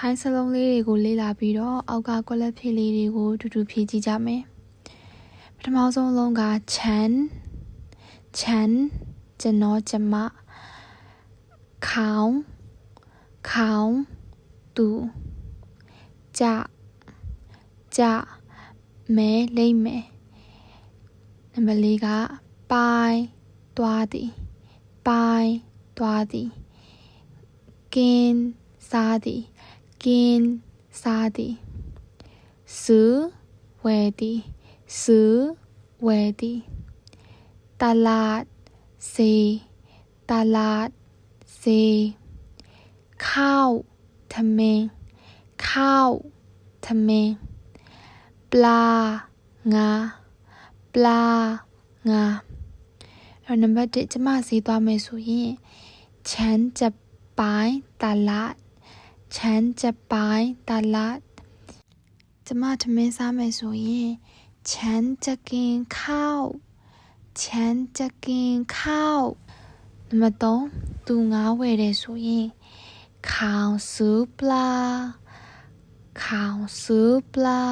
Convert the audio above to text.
ထိုင်းစလုံးလေးတွေကိုလေ့လာပြီးတော့အောက်ကကွက်လက်ဖြစ်လေးတွေကိုတူတူဖြည့်ကြည့်ကြမယ်ပထမဆုံးလုံးကချန်ချန်ကျွန်တော်ကျမခေါင်းခေါင်းသူကြကြမဲလိမ့်မယ်နံပါတ်လေးကပိုင်းသွားသည်ပိုင်းသွားသည်ကင်းစားသည် กินซาดีซื้อเวดีซื้อเวดีตลาดเซตลาดเซข้าวทะเมงข้าวทะเมงปลางาปลางาเรา number จ็จะมาสีตัวเมสุยฉันจะไปตลาด ချန်ကျပိုင်တလာကျမထမင်းစားမယ်ဆိုရင်ချန်ကျကင်ခေါချန်ကျကင်ခေါနံပါတ်3သူငါဝယ်တယ်ဆိုရင်ခေါဆူပလာခေါဆူပလာ